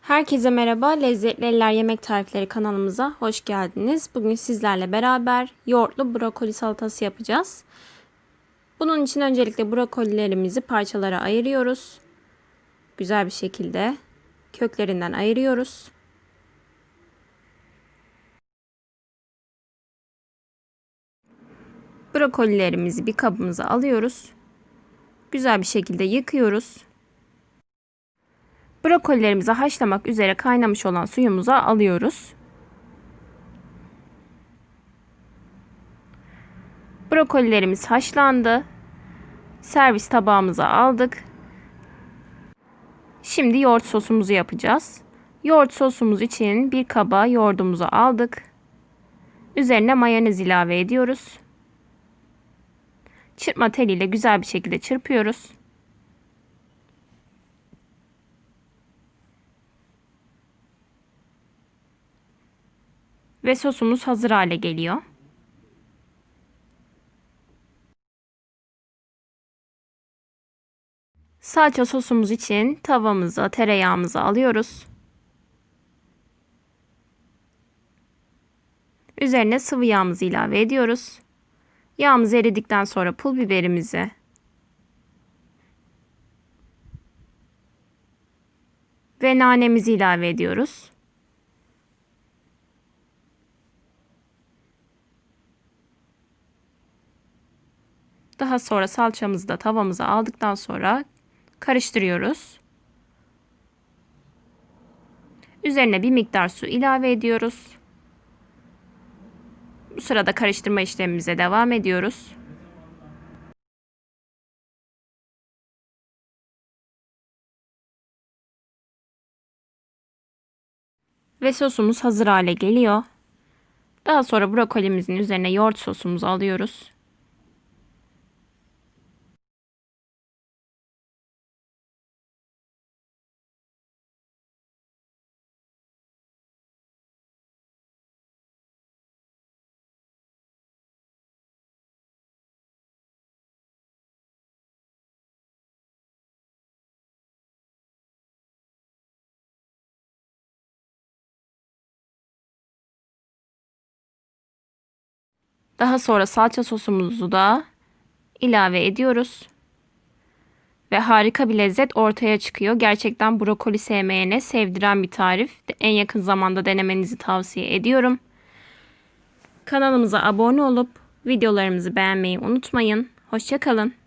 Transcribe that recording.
Herkese merhaba. Lezzetli Eller Yemek Tarifleri kanalımıza hoş geldiniz. Bugün sizlerle beraber yoğurtlu brokoli salatası yapacağız. Bunun için öncelikle brokolilerimizi parçalara ayırıyoruz. Güzel bir şekilde köklerinden ayırıyoruz. Brokolilerimizi bir kabımıza alıyoruz. Güzel bir şekilde yıkıyoruz. Brokolilerimizi haşlamak üzere kaynamış olan suyumuza alıyoruz. Brokolilerimiz haşlandı. Servis tabağımıza aldık. Şimdi yoğurt sosumuzu yapacağız. Yoğurt sosumuz için bir kaba yoğurdumuzu aldık. Üzerine mayonez ilave ediyoruz. Çırpma teliyle güzel bir şekilde çırpıyoruz. Ve sosumuz hazır hale geliyor. Salça sosumuz için tavamıza tereyağımızı alıyoruz. Üzerine sıvı yağımızı ilave ediyoruz. Yağımız eridikten sonra pul biberimizi ve nanemizi ilave ediyoruz. Daha sonra salçamızı da tavamıza aldıktan sonra karıştırıyoruz. Üzerine bir miktar su ilave ediyoruz. Bu sırada karıştırma işlemimize devam ediyoruz. Ve sosumuz hazır hale geliyor. Daha sonra brokolimizin üzerine yoğurt sosumuzu alıyoruz. Daha sonra salça sosumuzu da ilave ediyoruz. Ve harika bir lezzet ortaya çıkıyor. Gerçekten brokoli sevmeyene sevdiren bir tarif. En yakın zamanda denemenizi tavsiye ediyorum. Kanalımıza abone olup videolarımızı beğenmeyi unutmayın. Hoşçakalın.